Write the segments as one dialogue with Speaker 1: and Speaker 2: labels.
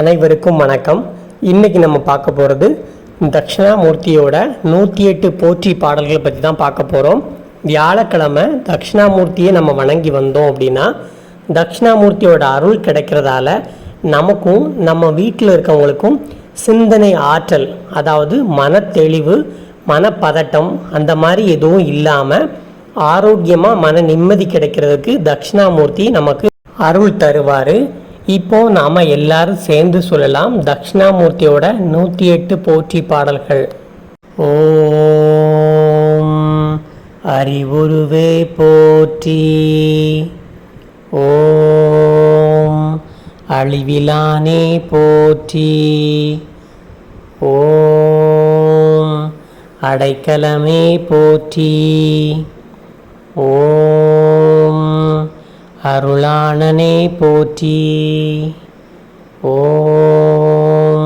Speaker 1: அனைவருக்கும் வணக்கம். இன்னைக்கு நம்ம பார்க்க போகிறது தட்சிணாமூர்த்தியோட நூற்றி எட்டு போற்றி பாடல்களை பற்றி தான் பார்க்க போகிறோம் வியாழக்கிழமை தட்சிணாமூர்த்தியை நம்ம வணங்கி வந்தோம் அப்படின்னா தட்சிணாமூர்த்தியோட அருள் கிடைக்கிறதால நமக்கும் நம்ம வீட்டில் இருக்கவங்களுக்கும் சிந்தனை ஆற்றல் அதாவது மனத்தெளிவு மனப்பதட்டம் அந்த மாதிரி எதுவும் இல்லாமல் ஆரோக்கியமாக மன நிம்மதி கிடைக்கிறதுக்கு தட்சிணாமூர்த்தி நமக்கு அருள் தருவார். இப்போ நாம் எல்லாரும் சேர்ந்து சொல்லலாம் தட்சிணாமூர்த்தியோட நூற்றி எட்டு போற்றி பாடல்கள். ஓம் அறிவுருவே போற்றி. ஓம் அழிவிலானே போற்றி. ஓம் அடைக்கலமே போற்றி. ஓம் அருளானனே போற்றி. ஓம்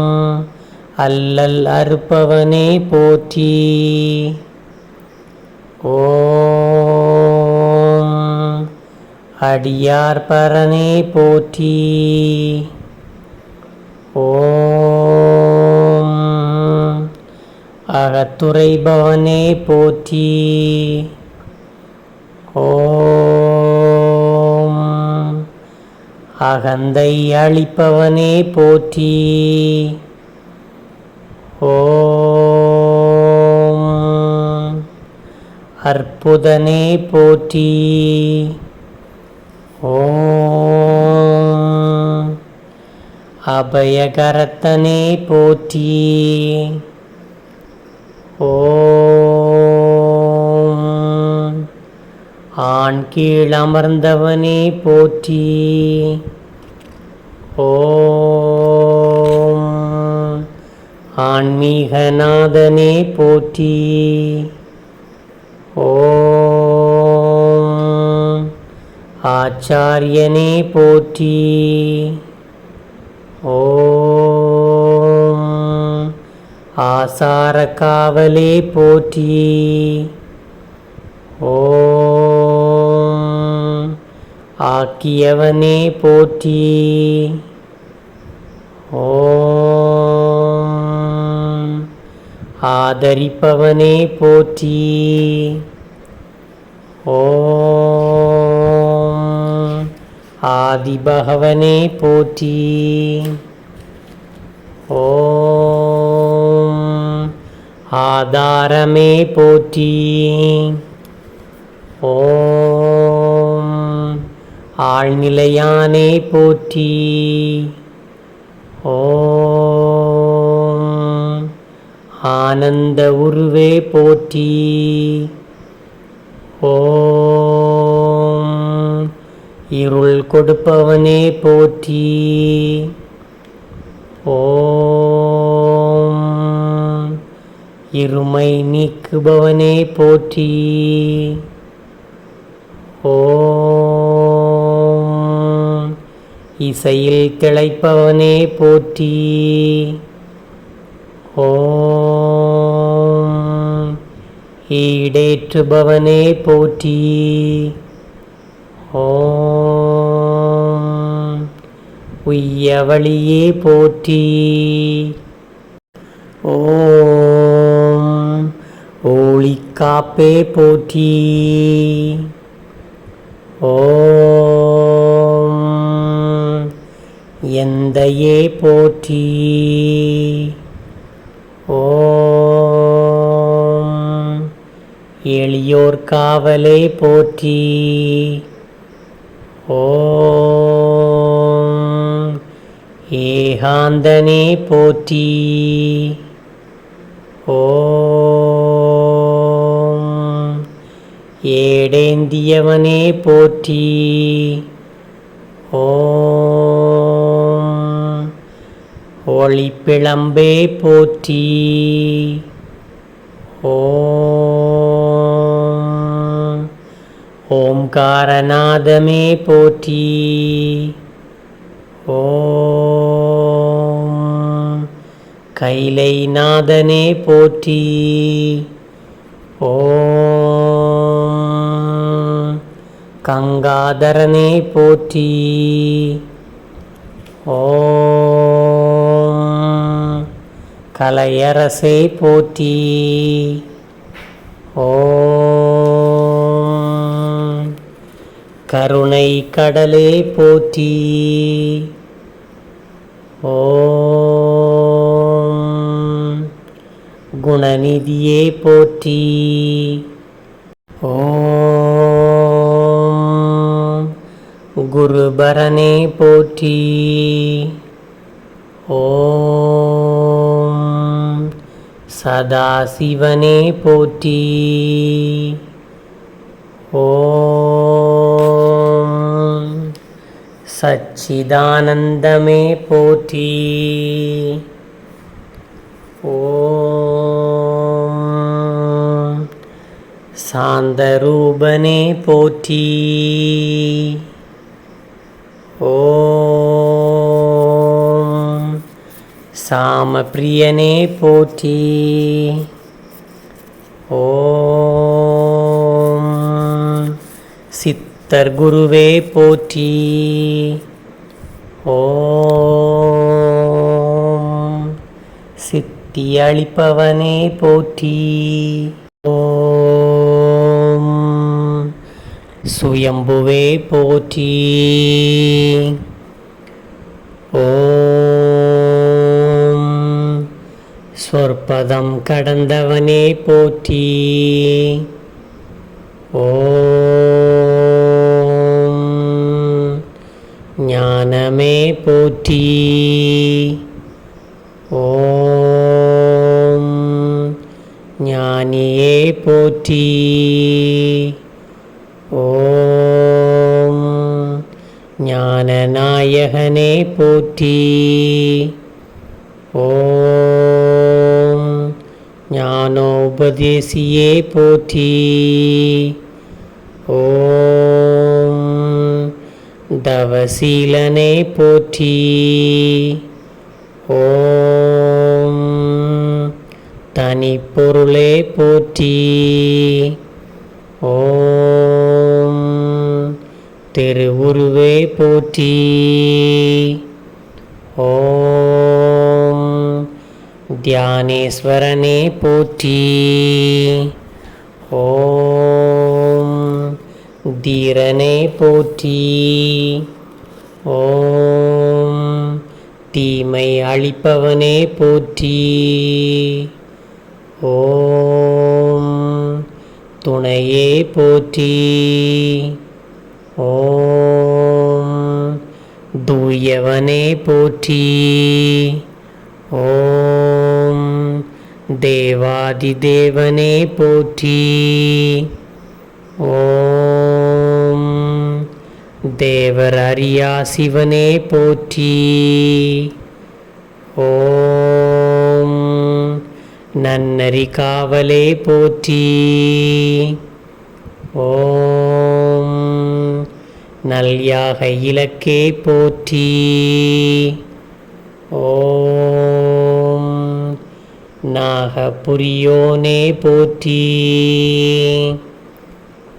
Speaker 1: அல்லல் அறுப்பவனே போற்றி. ஓம் அடியார் பரனே போற்றி. ஓம் அகத்துரைபவனே போற்றி. ஓ அகந்தை அளிப்பவனே போற்றி. ஓம். அற்புதனே போற்றி. ஓம். அபயகரத்தனே போற்றி. ஓம். கீழ் அமர்ந்தவனே போற்றி. ஓம். ஆன்மீகநாதனே போற்றி. ஓம். ஆச்சாரியனே போற்றி. ஓம். ஆசார காவலே போற்றி. ஓ ஆக்கியவனே போற்றி ஓம் ஆதரிப்பவனே போற்றி ஓம் ஆதிபகவனே போற்றி ஓம் ஆதாரமே போற்றி ஓம் ஆழ்நிலையானே போற்றி ஓம் ஆனந்த உருவே போற்றி ஓம் இருள் கொடுப்பவனே போற்றி ஓம் இருமை நீக்குபவனே போற்றி ஓம் இசையில் திளைப்பவனே போற்றி. ஓம். ஈடேற்றுபவனே போற்றி. ஓம். உய்யவழியே போற்றி. ஓம். ஓளிக்காப்பே போற்றி. ஓம். எந்தையே போற்றி. ஓம். எளியோர் காவலே போற்றி. ஓம். ஏகாந்தனே போற்றி. ஓம். ஏடேந்தியவனே போற்றி. ஓம். ஒளி பிளம்பே போற்றி. ஓம். ஓம்காரநாதமே போற்றி. ஓம். கைலைநாதனே போற்றி. ஓம். கங்காதரனே போற்றி. ஓம். கலையரசே போற்றி. ஓ கருணை கடலே போற்றி. ஓம். குணநிதியே போற்றி. ஓம். குருபரனே போற்றி. ஓ சதாசிவனே போற்றி ஓம் சச்சிதானந்தமே போற்றி ஓம் சாந்தரூபனே போற்றி ஓம் சாமப்பிரியனே போற்றி. ஓம் சித்தர் குருவே போற்றி. ஓம் சித்தி அளிப்பவனே போற்றி. ஓம் சுயம்புவே போற்றி. ஓம் சொற்பதம் கடந்தவனே போற்றி. ஓம். ஞானமே போற்றி. ஓம். ஞானியே போற்றி. ஓம். ஞானநாயகனே போற்றி. ஓம். உபதேசியே போற்றி ஓம் தவசீலனே போற்றி ஓம் தனிப்பொருளே போற்றி ஓம் திருவுருவே போற்றி ஓம் தியானேஸ்வரனே போற்றி ஓம் தீரனே போற்றி ஓம் தீமை அழிப்பவனே போற்றி ஓம் துணையே போற்றி ஓம் தூயவனே போற்றி ஓம் தேவாதிதேவனே போற்றி ஓம் தேவர் அரியா சிவனே போற்றி ஓம் நன்னறி காவலே போற்றி ஓம் நல்யாக இலக்கே போற்றி ஓம் நாகபுரியோனே போற்றி.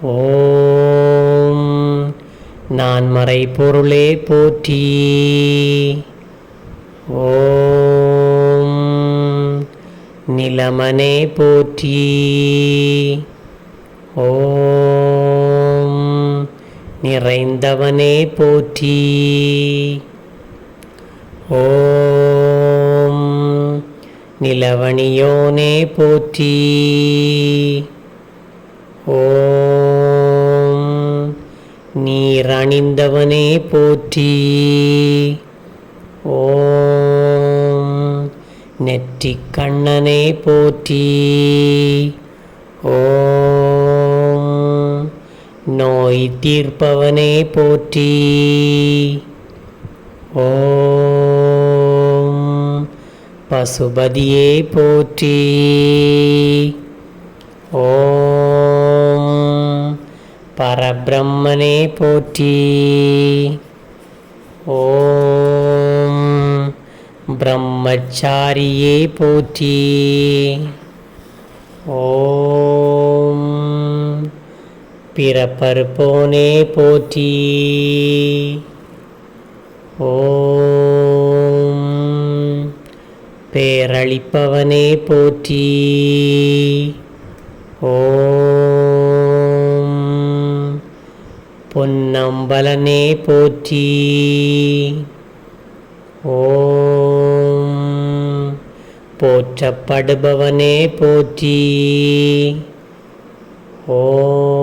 Speaker 1: ஓம் நான்மறை பொருளே போற்றி. ஓம் நிலமனே போற்றி. ஓம் நிறைந்தவனே போற்றி. ஓம் நிலவணியோனே போற்றி ஓம் நீரணிந்தவனே போற்றி ஓம் நெற்றிக் கண்ணனே போற்றி ஓம் நோய் தீர்ப்பவனே போற்றி ஓம் பசுபதியே போற்றி. ஓம் பரபிரம்மனே போற்றி. ஓம் பிரம்மச்சாரியே போற்றி. ஓம் பிறப்பருப்போனே போற்றி. ஓம் பேரளிப்பவனே போற்றி. ஓம். பொன்னம்பலனே போற்றி. ஓம். போற்றப்படுபவனே போற்றி. ஓம்.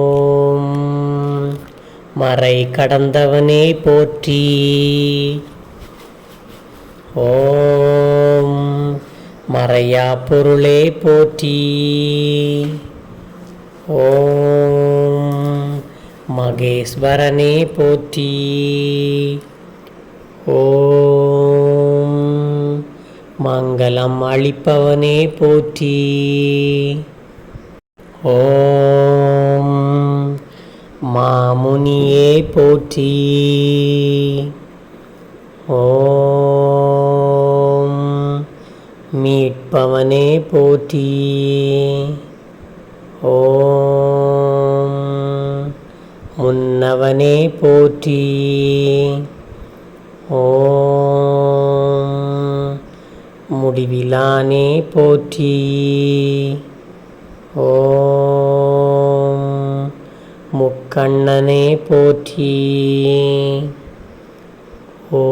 Speaker 1: மறை கடந்தவனே போற்றி. ஓம். மறையா பொருளே போற்றி. ஓம் மகேஸ்வரனே போற்றி. ஓம் மங்களம் அளிப்பவனே போற்றி. ஓம் மாமுனியே போற்றி. பவனே போற்றி ஓம் முன்னவனே போற்றி ஓம் முடிவிலானே போற்றி ஓம் முக்கண்ணனே போற்றி ஓ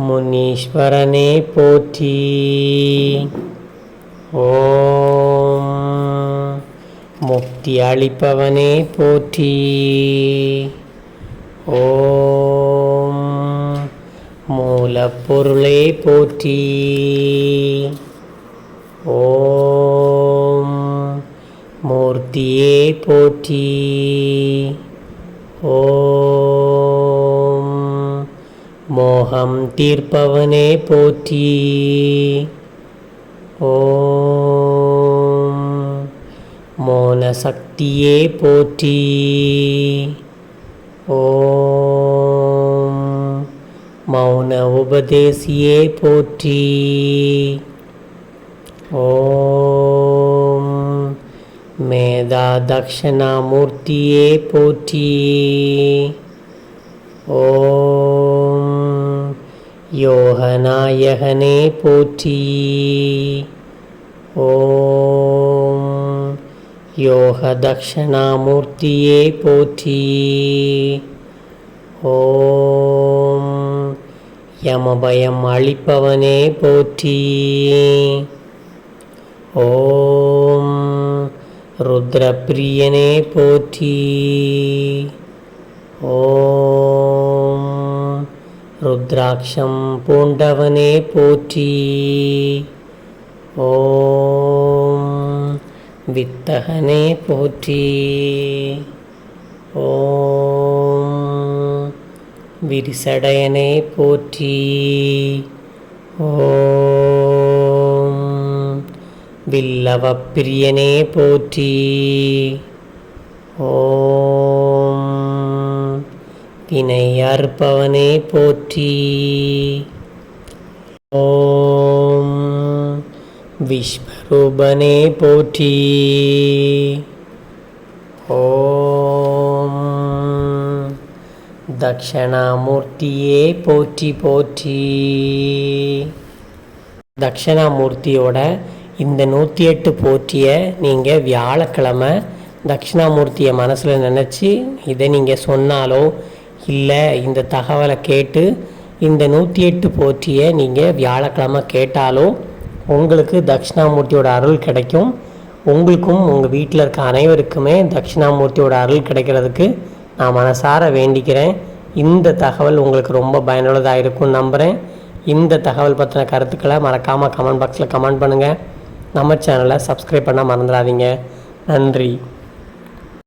Speaker 1: முனீஸ்வரனே போற்றி. ஓம் முக்தி அளிப்பவனே போற்றி. ஓம் மூலப்பொருளே போற்றி. ஓம் மூர்த்தியே போற்றி. ஓம் மோகம் தீர்ப்பவனே போற்றி. ஓம். மோன சக்தியே போற்றி. ஓம். மௌன உபதேசியே போற்றி. ஓம். மேதா தக்ஷணாமூர்த்தியே போற்றி. ஓம். யோகநாயகனே போற்றி. ஓம் யோக தக்ஷணாமூர்த்தியே போற்றி. ஓம் யமபயம் அளிப்பவனே போற்றி. ஓம் ருத்ரப்பிரியனே போற்றி. ஓம் ருத்ராட்சம் பூண்டவனே போற்றி ஓம் வித்தகனே போற்றி ஓம் விரிசடையனே போற்றி ஓம் வில்லவப்பிரியனே போற்றி ஓம் வினை அறுப்பவனே போற்றி. ஓம் விஸ்வரூபனே போற்றி. ஓம் தக்ஷணாமூர்த்தியே போற்றி போற்றி. தக்ஷணாமூர்த்தியோட இந்த நூற்றி எட்டு போற்றியை நீங்கள் வியாழக்கிழமை தட்சிணாமூர்த்தியை மனசில் நினச்சி இதை நீங்கள் சொன்னாலோ இல்லை இந்த தகவலை கேட்டு இந்த நூற்றி எட்டு போற்றியை நீங்கள் வியாழக்கிழமை கேட்டாலும் உங்களுக்கு தட்சிணாமூர்த்தியோட அருள் கிடைக்கும். உங்களுக்கும் உங்கள் வீட்டில் இருக்க அனைவருக்குமே தட்சிணாமூர்த்தியோட அருள் கிடைக்கிறதுக்கு நான் மனசார வேண்டிக்கிறேன். இந்த தகவல் உங்களுக்கு ரொம்ப பயனுள்ளதாக இருக்கும்னு நம்புகிறேன் இந்த தகவல் பற்றின கருத்துக்களை மறக்காமல் கமெண்ட் பாக்ஸில் கமெண்ட் பண்ணுங்கள் நம்ம சேனலை சப்ஸ்கிரைப் பண்ண மறந்துடாதீங்க. நன்றி.